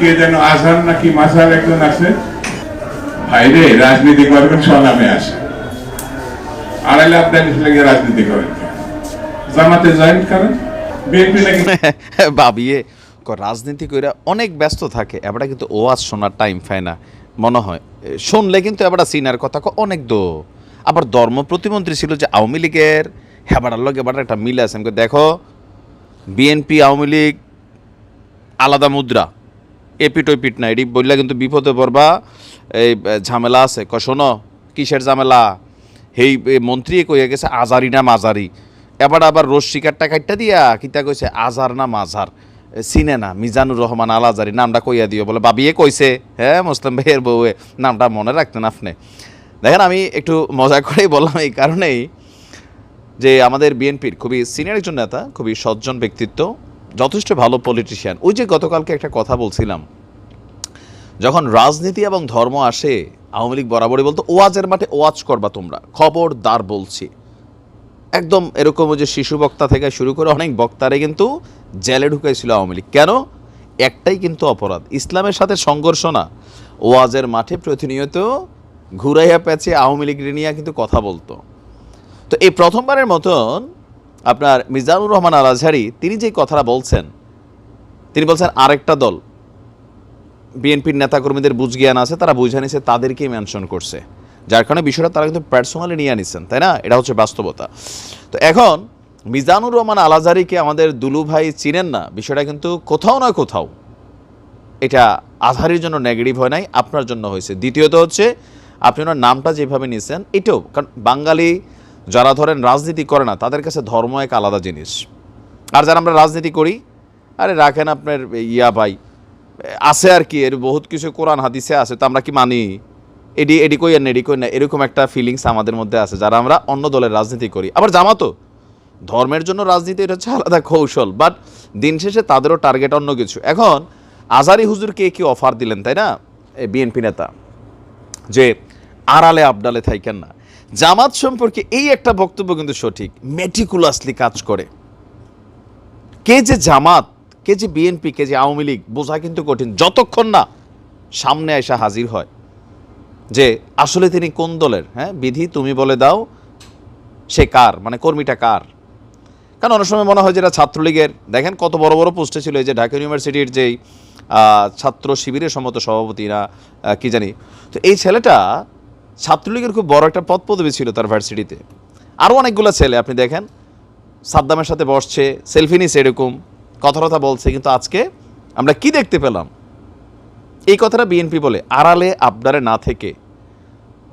কে যেন নাকি একজন আছে রাজনীতি করবেন স্বনামে আসে। আড়াই লাখ লাগে রাজনীতি করেন জামাতে জয়েন করেন? বিএনপি নাকি? রাজনীতি কইরা অনেক ব্যস্ত থাকে, এবারে কিন্তু ওয়াজ শোনার টাইম পায় না, মনে হয়। শুনলে কিন্তু এবারে সিনার কথা অনেক দো। আবার ধর্ম প্রতিমন্ত্রী ছিল যে আওয়ামী লীগের হেবাটার লগে এবার একটা মিল আছে দেখো, বিএনপি, আওয়ামী লীগ, আলাদা মুদ্রা। এপিট ওপিট না এটি বললে কিন্তু বিপদে পড়বা, এই ঝামেলা আছে। ক শোনো, কিসের ঝামেলা? হেই মন্ত্রী কইয়া গেছে, আজারি না মাজারি। এবার আবার রোজ শিকারটা কাটটা দিয়া কিতা কইছে, আজার না মাজার। চিনে না, মিজানুর রহমান আল আজারি নামটা কইয়া দিও বলে, বাবিয়ে কইছে হ্যাঁ মুসলিম ভাইয়ের বউয়ে, নামটা মনে রাখতেন আপনি। দেখেন, আমি একটু মজা করেই বললাম এই কারণেই যে আমাদের বিএনপির খুবই সিনিয়র একজন নেতা, খুবই সজ্জন ব্যক্তিত্ব যথেষ্ট ভালো পলিটিশিয়ান ওই যে গতকালকে একটা কথা বলছিলাম, যখন রাজনীতি এবং ধর্ম আসে, আওয়ামী লীগ বরাবরই বলতো, ওয়াজের মাঠে ওয়াজ করবা তোমরা, খবরদার বলছি। একদম এরকম যে শিশু বক্তা থেকে শুরু করে অনেক বক্তারে কিন্তু জেলে ঢুকাইছিল আওয়ামী লীগ। কেন? একটাই কিন্তু অপরাধ, ইসলামের সাথে সংঘর্ষ না। ওয়াজের মাঠে প্রতিনিয়ত ঘুরাইয়া প্যাচে আওয়ামী লীগ নিয়ে কিন্তু কথা বলতো। তো এই প্রথমবারের মতন আপনার মিজানুর রহমান আল আজহারি তিনি যে কথাটা বলছেন, তিনি বলছেন, আরেকটা দল, বিএনপির নেতাকর্মীদের বুঝ জ্ঞান আছে, তারা বুঝে নিছে, তাদেরকেই মেনশন করছে। যার কারণে বিষয়টা তারা কিন্তু পার্সোনালি নিয়ে নিছেন, তাই না? এটা হচ্ছে বাস্তবতা। তো এখন, মিজানুর রহমান আল আজহারিকে আমাদের দুলু ভাই চিনেন না, বিষয়টা কিন্তু কোথাও না কোথাও এটা আজহারির জন্য নেগেটিভ হয় নাই, আপনার জন্য হয়েছে। দ্বিতীয়ত হচ্ছে, আপনি ওনার নামটা যেভাবে নিয়েছেন এটাও, কারণ বাঙালি যারা ধরেন রাজনীতি করে না, তাদের কাছে ধর্ম এক আলাদা জিনিস। আর যারা আমরা রাজনীতি করি, আরে রাখেন আপনার ইয়া ভাই, আছে আর কি, এর বহুত কিছু কোরআন হাদিসে আছে, তো আমরা কি মানি? এডি এডি কই না এডি কই না, এরকম একটা ফিলিংস আমাদের মধ্যে আছে, যারা আমরা অন্য দলের রাজনীতি করি। আবার জামাতো, ধর্মের জন্য রাজনীতি এটা হচ্ছে আলাদা কৌশল বাট দিন শেষে তাদেরও টার্গেট অন্য কিছু। এখন, আজারি হুজুরকে কি অফার দিলেন, তাই না? বিএনপি নেতা, যে আড়ালে আবডালে থাইকেন না। জামাত সম্পর্কে এই একটা বক্তব্য কিন্তু সঠিক মেটিকুলাসলি কাজ করে। কে যে জামাত, কে যে বিএনপি কে যে আওয়ামী লীগ, বোঝা কিন্তু কঠিন। যতক্ষণ না সামনে এসে হাজির হয় যে আসলে তিনি কোন দলের হ্যাঁ? বিধি তুমি বলে দাও, সে কার মানে কর্মীটা কার? কারণ অনেক সময় মনে হয় যেটা ছাত্রলীগের। দেখেন কত বড় বড় পোস্টে ছিল এই যে ঢাকা ইউনিভার্সিটির যেই ছাত্র শিবিরের সমত সভাপতি না কি জানি। তো এই ছেলেটা ছাত্রলীগের খুব বড় একটা পদ পদবি ছিল তার ভার্সিটিতে আরও অনেকগুলো ছেলে, আপনি দেখেন, সাদ্দামের সাথে বসছে সেলফি নিছে এরকম কথা কথা বলছে, কিন্তু আজকে আমরা কি দেখতে পেলাম? এই কথাটা বিএনপি বলে, আড়ালে আবদারে না থেকে।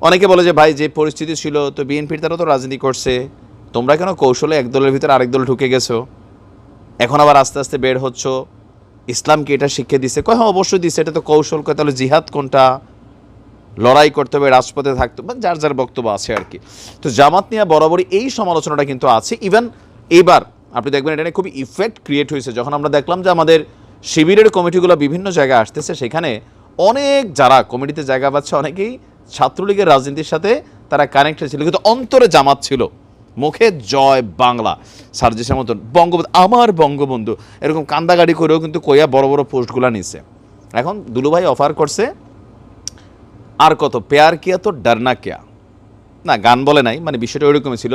অনেকে বলে যে, ভাই, যে পরিস্থিতি ছিল, তো বিএনপির তারা তো রাজনীতি করছে, তোমরা কেন কৌশলে এক দলের ভিতরে আরেক দল ঢুকে গেছো? এখন আবার আস্তে আস্তে বের হচ্ছ ইসলামকে এটা শিক্ষা দিছে? কয় হ্যাঁ অবশ্যই দিছে, এটা তো কৌশল, কয়, তাহলে জিহাদ কোনটা? লড়াই করতে হবে, রাজপথে থাকতে হবে যার যার বক্তব্য আছে আর কি। তো জামাত নিয়ে বরাবরই এই সমালোচনাটা কিন্তু আছে। ইভেন এইবার আপনি দেখবেন এটা নিয়ে খুবই ইফেক্ট ক্রিয়েট হয়েছে। যখন আমরা দেখলাম যে আমাদের শিবিরের কমিটিগুলো বিভিন্ন জায়গায় আসতেছে, সেখানে অনেক যারা কমিটিতে জায়গা পাচ্ছে, অনেকেই ছাত্রলীগের রাজনীতির সাথে তারা কানেক্টেড ছিল কিন্তু অন্তরে জামাত ছিল। মুখে জয় বাংলা সার্জিসের মতন বঙ্গবন্ধু, আমার বঙ্গবন্ধু, এরকম কান্দাগাড়ি করেও কিন্তু কইয়া বড় বড় পোস্টগুলো নিছে। এখন দুলুভাই অফার করছে আর কত? পেয়ার কিয়া তো ডারনা কিয়া। না, গান বলে নাই মানে বিষয়টা ওইরকমই ছিল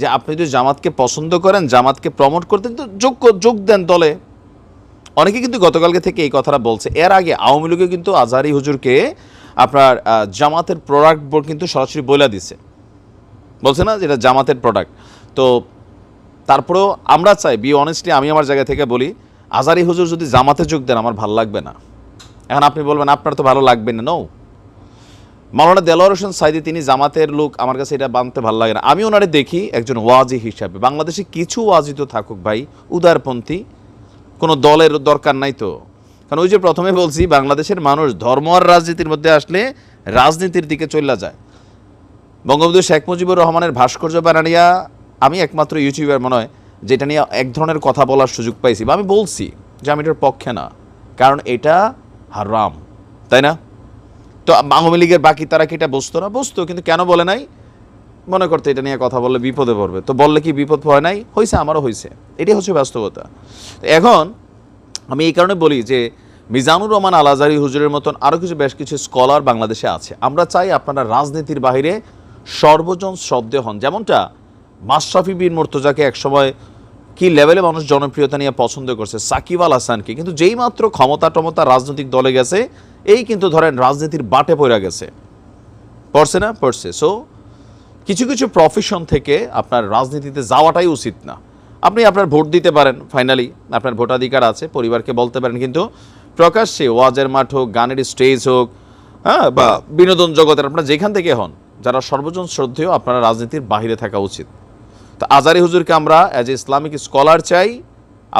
যে আপনি যদি জামাতকে পছন্দ করেন, জামাতকে প্রমোট করতে কিন্তু যোগ যোগ দেন দলে। অনেকে কিন্তু গতকালকে থেকে এই কথাটা বলছে। এর আগে আওয়ামী লীগে কিন্তু আজহারি হুজুরকে আপনার জামাতের প্রোডাক্ট বোর্ড কিন্তু সরাসরি বইলা দিছে। বলছে না যেটা জামাতের প্রোডাক্ট তো তারপরেও আমরা চাই বি অনেস্টলি আমি আমার জায়গা থেকে বলি আজারি হুজুর যদি জামাতে যোগ দেন, আমার ভালো লাগবে না। এখন আপনি বলবেন, আপনার তো ভালো লাগবে না নো মাওলানা দেলোয়ার হোসেন সাইদি, তিনি জামাতের লোক, আমার কাছে এটা বানতে ভালো লাগে না। আমি ওনারে দেখি একজন ওয়াজি হিসাবে। বাংলাদেশে কিছু ওয়াজি তো থাকুক ভাই, উদারপন্থী, কোনো দলের দরকার নাই তো। কারণ ওই যে প্রথমে বলছি, বাংলাদেশের মানুষ ধর্ম আর রাজনীতির মধ্যে আসলে রাজনীতির দিকে চলে যায়। বঙ্গবন্ধু শেখ মুজিবুর রহমানের ভাস্কর্য বানানিয়া আমি একমাত্র ইউটিউবার মনে হয়, যেটা নিয়ে এক ধরনের কথা বলার সুযোগ পাইছি। বা আমি বলছি যে আমি এটার পক্ষে না, কারণ এটা হারাম, তাই না? তো আওয়ামী লীগের বাকি তারা কি এটা বসতো না? বসতো কিন্তু কেন বলে নাই? মনে করতে এটা নিয়ে কথা বললে বিপদে পড়বে। তো বললে কি বিপদ হয় নাই? হয়েছে আমারও হয়েছে এটাই হচ্ছে বাস্তবতা। এখন আমি এই কারণে বলি যে মিজানুর রহমান আল আজারি হুজুরের মতন আরও কিছু, বেশ কিছু স্কলার বাংলাদেশে আছে। আমরা চাই আপনারা রাজনীতির বাইরে সর্বজন শ্রদ্ধেয় হন। যেমনটা মাশরাফি বিন মোর্তজাকে একসময় কি লেভেলে মানুষ জনপ্রিয়তা নিয়ে পছন্দ করছে? সাকিব আল হাসানকে। কিন্তু যেই মাত্র ক্ষমতা টমতা রাজনৈতিক দলে গেছে, এই কিন্তু ধরেন রাজনীতির বাটে পড়ে গেছে। পড়ছে না? পড়ছে। সো কিছু কিছু প্রফেশন থেকে আপনার রাজনীতিতে যাওয়াটাই উচিত না। আপনি আপনার ভোট দিতে পারেন ফাইনালি আপনার ভোটাধিকার আছে, পরিবারকে বলতে পারেন, কিন্তু প্রকাশ্যে ওয়াজের মাঠ হোক, গানের স্টেজ হোক হ্যাঁ বা বিনোদন জগতের, আপনারা যেখান থেকে হন, যারা সর্বজন শ্রদ্ধেয়, আপনারা রাজনীতির বাহিরে থাকা উচিত। তো আজারি হুজুরকে আমরা অ্যাজ এ ইসলামিক স্কলার চাই।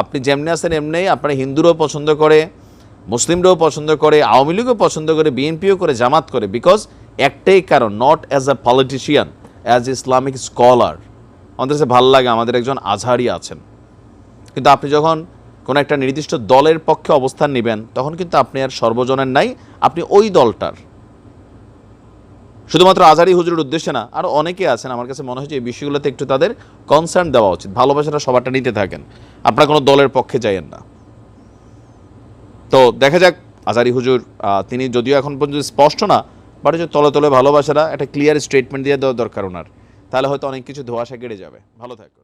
আপনি যেমনি আছেন এমনি, আপনার হিন্দুরাও পছন্দ করে, মুসলিমরাও পছন্দ করে, আওয়ামী লীগও পছন্দ করে বিএনপিও করে, জামাত করে বিকজ একটাই কারণ not as a politician as Islamic scholar আমাদের কাছে ভালো লাগে, আমাদের একজন আজহারি আছেন। কিন্তু আপনি যখন কোনো একটা নির্দিষ্ট দলের পক্ষে অবস্থান নেবেন, তখন কিন্তু আপনি আর সর্বজনের নাই, আপনি ওই দলটার। শুধুমাত্র আজারি হুজুরের উদ্দেশ্যে না, আর অনেকে আছেন, আমার কাছে মনে হয় যে এই বিষয়গুলোতে একটু তাদের কনসার্ন দেওয়া উচিত। ভালোবাসাটা সবারটা নিতে থাকেন, আপনারা কোনো দলের পক্ষে যাইয়েন না। তো দেখা যাক, আজারি হুজুর তিনি যদিও এখন পর্যন্ত স্পষ্ট না বাট যে তলে তলে ভালোবাসাটা একটা ক্লিয়ার স্টেটমেন্ট দিয়ে দেওয়া দরকার ওনার। তাহলে হয়তো অনেক কিছু ধোয়াশা কেড়ে যাবে। ভালো থাকুন